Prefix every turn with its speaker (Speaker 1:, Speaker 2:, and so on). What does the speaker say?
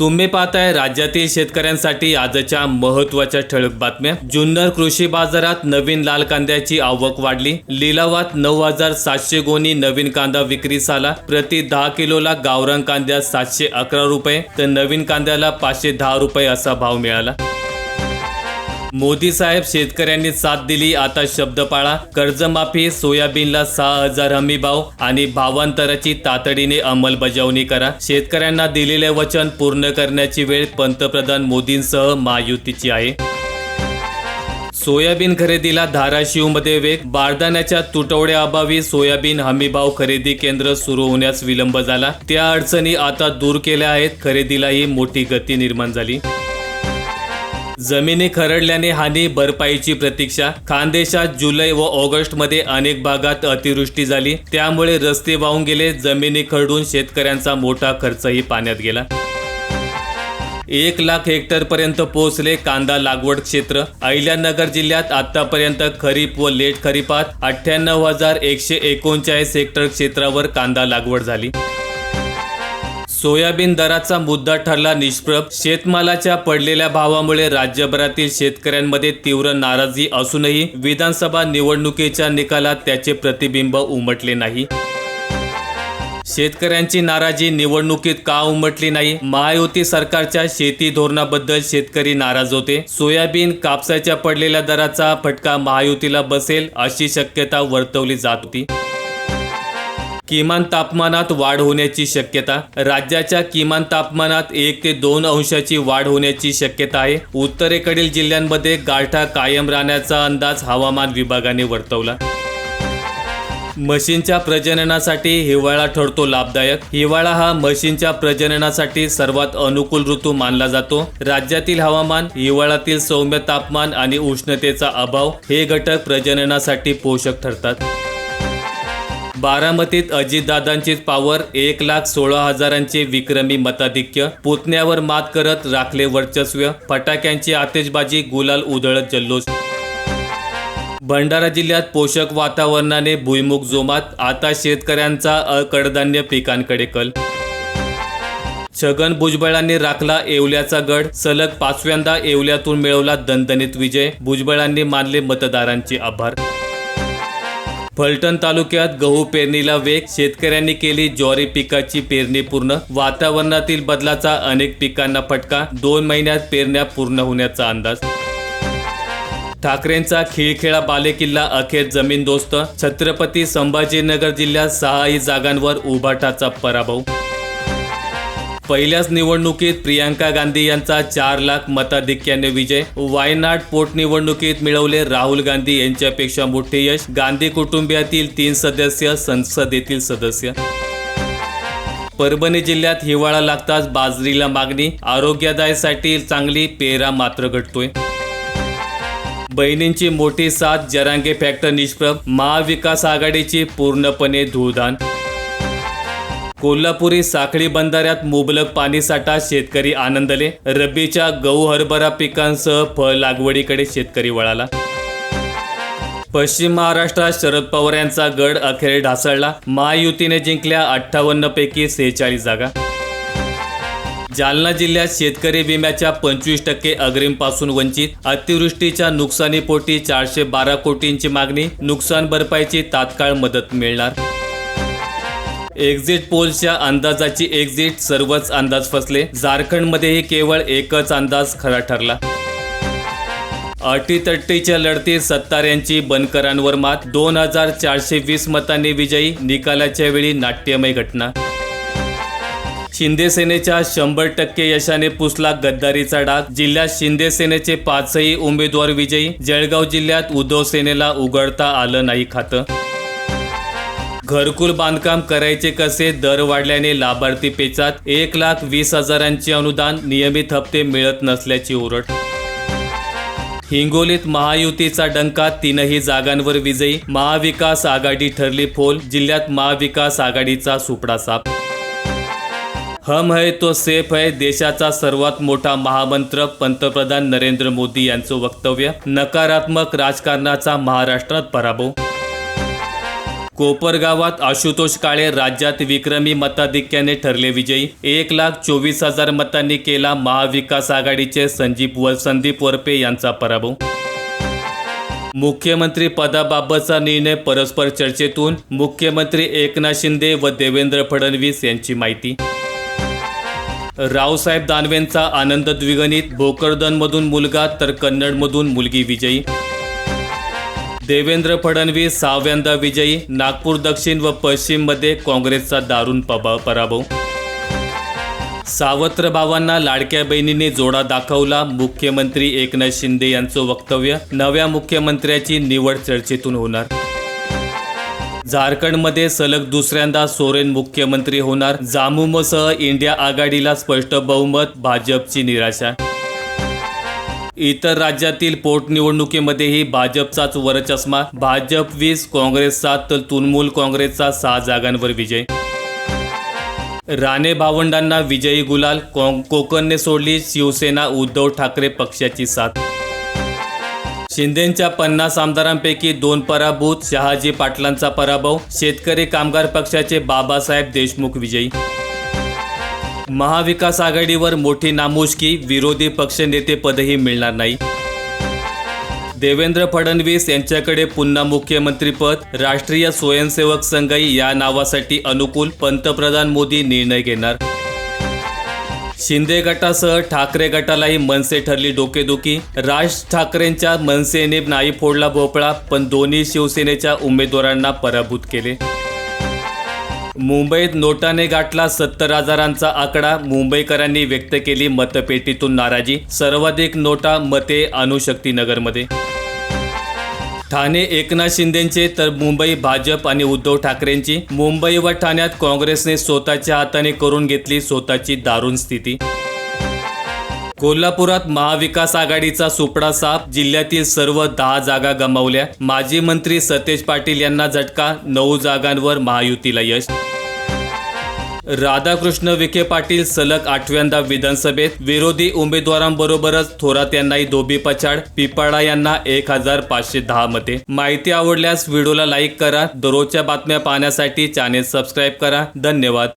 Speaker 1: तुम्ही पाहताय राज्यातील शेतकऱ्यांसाठी आजच्या महत्त्वाच्या ठळक बातम्या. जुन्नर कृषी बाजारात नवीन लाल कांद्याची आवक वाढली. लिलावात नऊ हजार सातशे गोणी नवीन कांदा विक्रीस आला प्रति दहा किलोला गावरान कांद्या सातशे अकरा रुपये तर नवीन कांद्याला पाचशे दहा रुपये असा भाव मिळाला. मोदी साहेब शेतकऱ्यांनी साथ दिली. आता शब्द पाळा. कर्जमाफी सोयाबीनला सहा हजार हमी भाव आणि भावांतराची तातडीने अंमलबजावणी करा. शेतकऱ्यांना दिलेले वचन पूर्ण करण्याची वेळ पंतप्रधान मोदींसह महायुतीची आहे. सोयाबीन खरेदीला धाराशिवमध्ये वेग. बारदाण्याच्या तुटवड्याअभावी सोयाबीन हमीभाव खरेदी केंद्र सुरू होण्यास विलंब झाला. त्या अडचणी आता दूर केल्या आहेत. खरेदीलाही मोठी गती निर्माण झाली. जमिनी खरडल्याने हानी भरपाईची प्रतीक्षा. खानदेशात जुलै व ऑगस्टमध्ये अनेक भागात अतिवृष्टी झाली. त्यामुळे रस्ते वाहून गेले जमिनी खरडून शेतकऱ्यांचा मोठा खर्चही पाण्यात गेला. एक लाख हेक्टर पर्यंत पोहोचले कांदा लागवड क्षेत्र. अहिल्यानगर जिल्ह्यात आतापर्यंत खरीप व लेट खरीपात अठ्ठ्याण्णव हजार एकशे एकोणचाळीस हेक्टर क्षेत्रावर कांदा लागवड झाली. सोयाबीन दराचा मुद्दा ठरला निष्प्रभ. शेतमालाच्या पडलेल्या भावामुळे राज्यभरातील शेतकऱ्यांमध्ये तीव्र नाराजी असूनही विधानसभा निवडणुकीच्या निकालात त्याचे प्रतिबिंब उमटले नाही. शेतकऱ्यांची नाराजी निवडणुकीत का उमटली नाही? महायुती सरकारच्या शेती धोरणाबद्दल शेतकरी नाराज होते. सोयाबीन कापसाच्या पडलेल्या दराचा फटका महायुतीला बसेल अशी शक्यता वर्तवली जात होती. किमान तापमानात वाढ होण्याची शक्यता. राज्याच्या किमान तापमानात एक ते दोन अंशाची वाढ होण्याची शक्यता आहे. उत्तरेकडील जिल्ह्यांमध्ये गारठा कायम राहण्याचा अंदाज हवामान विभागाने वर्तवला. म्हशींच्या प्रजननासाठी हिवाळा ठरतो लाभदायक. हिवाळा हा म्हशींच्या प्रजननासाठी सर्वात अनुकूल ऋतू मानला जातो. राज्यातील हवामान हिवाळ्यातील सौम्य तापमान आणि उष्णतेचा अभाव हे घटक प्रजननासाठी पोषक ठरतात. बारामतीत अजितदादांची पावर एक लाख सोळा हजारांचे विक्रमी मताधिक्य. पुतण्यावर मात करत राखले वर्चस्व. फटाक्यांची आतिषबाजी गुलाल उधळत जल्लोष. भंडारा जिल्ह्यात पोषक वातावरणाने भुईमुख जोमात. आता शेतकऱ्यांचा अकडधान्य पिकांकडे कल. छगन भुजबळांनी राखला येवल्याचा गड. सलग पाचव्यांदा येवल्यातून मिळवला दणदणीत विजय. भुजबळांनी मानले मतदारांचे आभार. फलटण तालुक्यात गहू पेरणीला वेग. शेतकऱ्यांनी केली ज्वारी पिकाची पेरणी पूर्ण. वातावरणातील बदलाचा अनेक पिकांना फटका. दोन महिन्यात पेरण्या पूर्ण होण्याचा अंदाज. ठाकरेंचा खिळखेळा बालेकिल्ला अखेर जमीनदोस्त छत्रपती संभाजीनगर जिल्ह्यात सहाही जागांवर उभाटाचा पराभव. पहिल्याच निवडणुकीत प्रियांका गांधी यांचा चार लाख मताधिक्याने विजय वायनाड पोटनिवडणुकीत मिळवले राहुल गांधी यांच्यापेक्षा मोठे यश गांधी कुटुंबियातील तीन सदस्य संसदेतील सदस्य. परभणी जिल्ह्यात हिवाळा लागताच बाजरीला मागणी आरोग्यदायसाठी चांगली पेरा मात्र घटतोय. बहिणींची मोठी साथ जरांगे फॅक्टर निष्प्रभ महाविकास आघाडीची पूर्णपणे धूळधान कोल्हापुरी साखळी बंधाऱ्यात मुबलक पाणीसाठा शेतकरी आनंदले. रब्बीच्या गहू हरभरा पिकांसह फळ लागवडीकडे शेतकरी वळाला. पश्चिम महाराष्ट्रात शरद पवार यांचा गड अखेर ढासळला. महायुतीने जिंकल्या अठ्ठावन्न पैकी सेहेचाळीस जागा. जालना जिल्ह्यात शेतकरी विम्याच्या पंचवीस टक्के अग्रिमपासून वंचित. अतिवृष्टीच्या नुकसानीपोटी चारशे बारा कोटींची मागणी. नुकसान भरपाईची तात्काळ मदत मिळणार. एक्झिट पोलच्या अंदाजाची एक्झिट सर्वच अंदाज फसले. झारखंडमध्येही केवळ एकच अंदाज खरा ठरला. अटीतट्टीच्या लढतीत सत्ताऱ्यांची बनकरांवर मात. दोन हजार चारशे वीस मतांनी विजयी निकालाच्या वेळी नाट्यमय घटना. शिंदे सेनेच्या शंभर टक्के यशाने पुसला गद्दारीचा डाग. जिल्ह्यात शिंदे सेनेचे पाचही उमेदवार विजयी. जळगाव जिल्ह्यात उद्धव सेनेला उघडता आलं नाही खातं. घरकुल बांधकाम करायचे कसे? दर वाढल्याने लाभार्थी पेचात एक लाख वीस हजारांचे अनुदान नियमित हप्ते मिळत नसल्याची ओरड. हिंगोलीत महायुतीचा डंका तीनही जागांवर विजयी. महाविकास आघाडी ठरली फोल जिल्ह्यात महाविकास आघाडीचा सुपडा साप. हम है तो सेफ है देशाचा सर्वात मोठा महामंत्र पंतप्रधान नरेंद्र मोदी यांचं वक्तव्य. नकारात्मक राजकारणाचा महाराष्ट्रात पराभव. कोपरगावात आशुतोष काळे राज्यात विक्रमी मताधिक्याने ठरले विजयी. एक लाख चोवीस हजार मतांनी केला महाविकास आघाडीचे संजीप व संदीप वरपे यांचा पराभव. मुख्यमंत्री पदाबाबतचा निर्णय परस्पर चर्चेतून मुख्यमंत्री एकनाथ शिंदे व देवेंद्र फडणवीस यांची माहिती. रावसाहेब दानवेंचा आनंद द्विगणित भोकरदनमधून मुलगा तर कन्नडमधून मुलगी विजयी. देवेंद्र फडणवीस सहाव्यांदा विजयी नागपूर दक्षिण व पश्चिममध्ये काँग्रेसचा दारुण पबा पराभव. सावत्र भावांना लाडक्या बहिणीने जोडा दाखवला मुख्यमंत्री एकनाथ शिंदे यांचं वक्तव्य नव्या मुख्यमंत्र्याची निवड चर्चेतून होणार. झारखंडमध्ये सलग दुसऱ्यांदा सोरेन मुख्यमंत्री होणार जामुमसह इंडिया आघाडीला स्पष्ट बहुमत भाजपची निराशा. इतर राज्यातील पोटनिवडणुकीमध्येही भाजपचाच वरचष्मा. भाजप वीस काँग्रेस सात तर तृणमूल काँग्रेसचा सहा जागांवर विजय. राणे भावंडांना विजयी गुलाल कोकणने सोडली शिवसेना उद्धव ठाकरे पक्षाची साथ. शिंदेच्या पन्नास आमदारांपैकी दोन पराभूत शहाजी पाटलांचा पराभव शेतकरी कामगार पक्षाचे बाबासाहेब देशमुख विजयी. महाविकास आघाडीवर मोठी नामुष्की विरोधी पक्षनेतेपदही मिळणार नाही. देवेंद्र फडणवीस यांच्याकडे पुन्हा मुख्यमंत्रीपद राष्ट्रीय स्वयंसेवक संघही या नावासाठी अनुकूल पंतप्रधान मोदी निर्णय घेणार. शिंदे गटासह ठाकरे गटालाही मनसे ठरली डोकेदुखी. राज ठाकरेंच्या मनसेने नाही फोडला भोपळा पण दोन्ही शिवसेनेच्या उमेदवारांना पराभूत केले. मुंबईत नोटाने गाठला सत्तर हजारांचा आकडा. मुंबईकरांनी व्यक्त केली मतपेटीतून नाराजी. सर्वाधिक नोटा मते अणुशक्ती नगरमध्ये. ठाणे एकनाथ शिंदेचे तर मुंबई भाजप आणि उद्धव ठाकरेंची. मुंबई व ठाण्यात काँग्रेसने स्वतःच्या हाताने करून घेतली स्वतःची दारुण स्थिती. कोल्हापुरात महाविकास आघाडीचा सुपडा साप जिल्ह्यातील सर्व दहा जागा गमावल्या. माजी मंत्री सतेज पाटील यांना झटका नऊ जागांवर महायुतीला यश. राधाकृष्ण विखे पाटील सलग आठव्यांदा विधानसभेत विरोधी उमेदवारांबरोबरच थोरात यांनाही धोबी पछाड पिपाळा यांना एक हजार पाचशे दहा मते. माहिती आवडल्यास व्हिडिओला लाईक करा दररोजच्या बातम्या पाहण्यासाठी चॅनेल सबस्क्राईब करा. धन्यवाद.